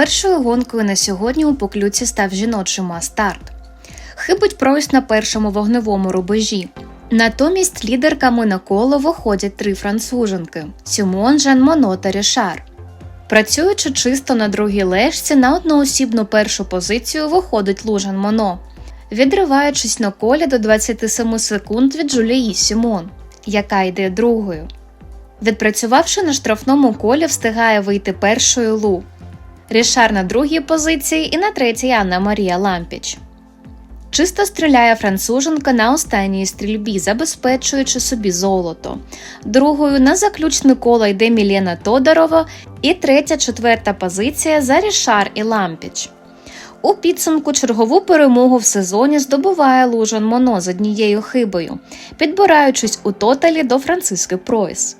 Першою гонкою на сьогодні у поклюці став жіночий мастарт. Хибить Пройс на першому вогневому рубежі. Натомість лідерками на коло виходять три француженки Сімон, Жан Моно та Рішар. Працюючи чисто на другій лежці, на одноосібну першу позицію виходить Лужан Моно, відриваючись на колі до 27 секунд від Джулії Сімон, яка йде другою. Відпрацювавши на штрафному колі, встигає вийти першою Лу. Рішар на другій позиції і на третій Анна Марія Лампіч. Чисто стріляє француженка на останній стрільбі, забезпечуючи собі золото. Другою на заключне коло йде Мілена Тодорова і третя, четверта позиція за Рішар і Лампіч. У підсумку чергову перемогу в сезоні здобуває Лужан Моно з однією хибою, підбираючись у тоталі до Франциски Пройс.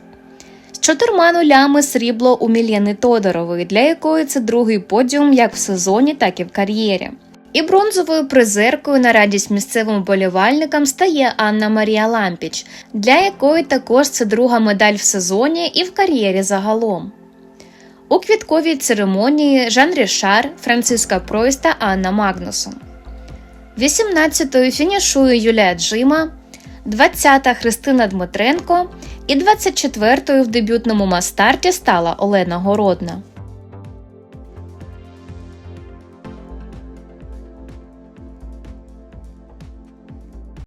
Чотирма нулями срібло у Мілєни Тодорової, для якої це другий подіум як в сезоні, так і в кар'єрі. І бронзовою призеркою на радість місцевим болівальникам стає Анна Марія Лампіч, для якої також це друга медаль в сезоні і в кар'єрі загалом. У квітковій церемонії Жан Рішар, Франциска Пройс та Анна Магнусон. 18-ю фінішує Юлія Джима, 20-та Христина Дмитренко і 24-ю в дебютному мастарті стала Олена Городна.